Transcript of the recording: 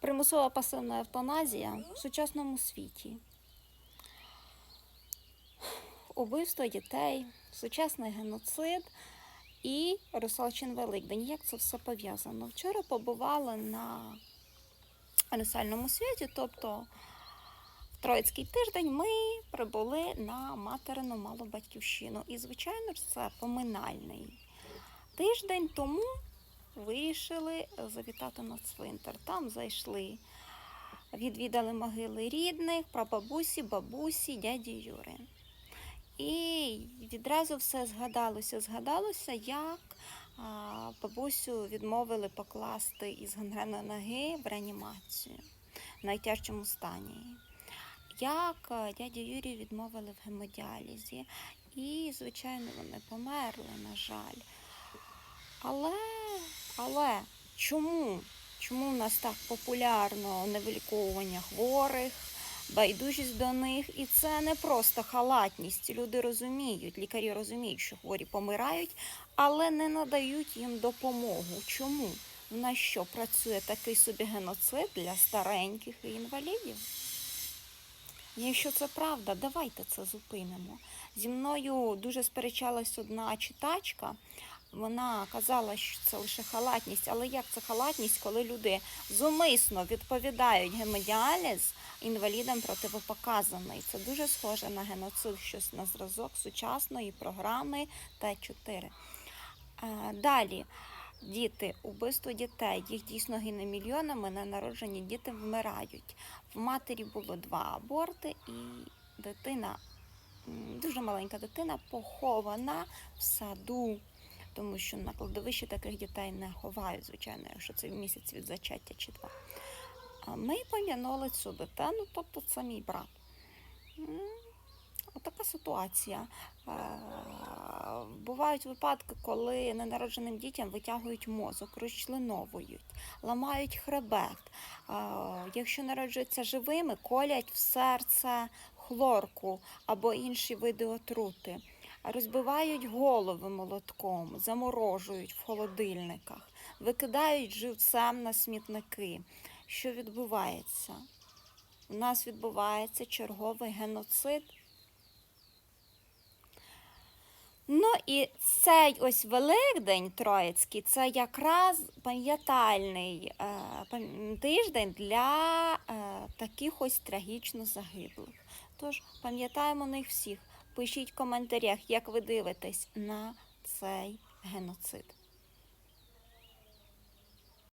примусова пасивна евтаназія в сучасному світі. Убивство дітей, сучасний геноцид і Русалчин Великдень. Як це все пов'язано? Вчора побували на русальному святі, тобто в Троїцький тиждень ми прибули на материну малу батьківщину. І, звичайно ж, це поминальний тиждень тому вирішили завітати на цвинтар. Там зайшли, відвідали могили рідних, прабабусі, бабусі, дяді Юри. І відразу все згадалося. Згадалося, як бабусю відмовили покласти із гангреної ноги в реанімацію в найтяжчому стані. Як а, дядю Юрію відмовили в гемодіалізі. І, звичайно, вони померли, на жаль. Але, але чому? Чому в нас так популярно невиліковування хворих, байдужість до них? І це не просто халатність. Люди розуміють, лікарі розуміють, що хворі помирають, але не надають їм допомогу. Чому? В нас що працює такий собі геноцид для стареньких і інвалідів? Якщо це правда, давайте це зупинимо. Зі мною дуже сперечалась одна читачка. Вона казала, що це лише халатність, але як це халатність, коли люди зумисно відповідають гемодіаліз інвалідам противопоказаний? Це дуже схоже на геноцид, щось на зразок сучасної програми Т4. Е, Далі. Діти, убивство дітей, їх дійсно гине мільйонами, ненароджені діти вмирають. В матері було два аборти, і дитина, дуже маленька дитина, похована в саду, тому що на кладовищі таких дітей не ховають, звичайно, якщо це місяць від зачаття чи два. А ми пом'янули цю дитину, тобто це мій брат. Отака ситуація. Бувають випадки, коли ненародженим дітям витягують мозок, розчленовують, ламають хребет. Якщо народжуються живими, колять в серце хлорку або інші види отрути. Розбивають голови молотком, заморожують в холодильниках, викидають живцем на смітники. Що відбувається? У нас відбувається черговий геноцид. Ну і цей ось Великдень Троїцький це якраз пам'ятальний е, тиждень для е, таких ось трагічно загиблих. Тож пам'ятаємо них всіх. Пишіть в коментарях, як ви дивитесь на цей геноцид.